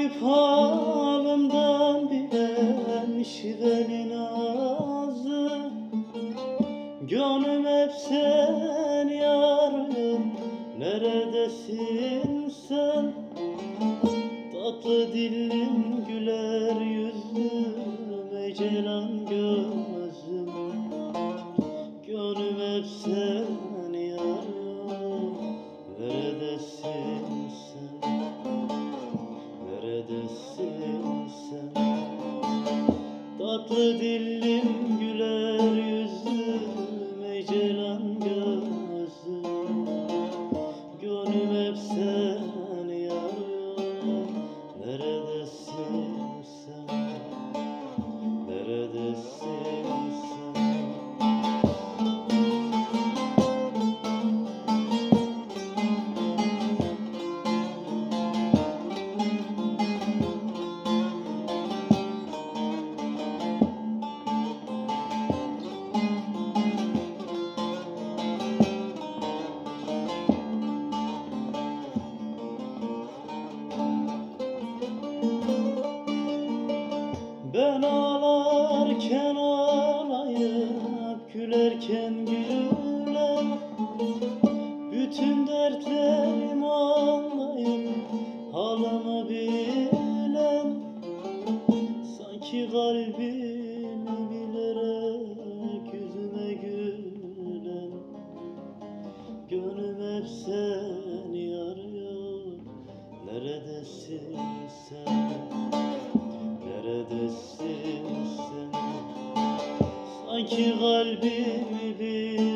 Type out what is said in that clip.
garip halimden bilen şivenin ağzı. Gönlüm hep seni arıyor Neredesin sen? Tatlı dillim güler yüzüm Ey ceylan Tatlı Ben ağlarken ağlayıp gülerken gülen Bütün dertlerimi anlayıp halımı bilen. Sanki kalbimi bilerek yüzüme gülen. Gönlüm hep seni arıyor. Neredesin sen? Neredesin sen? Sanki kalbimi bilerek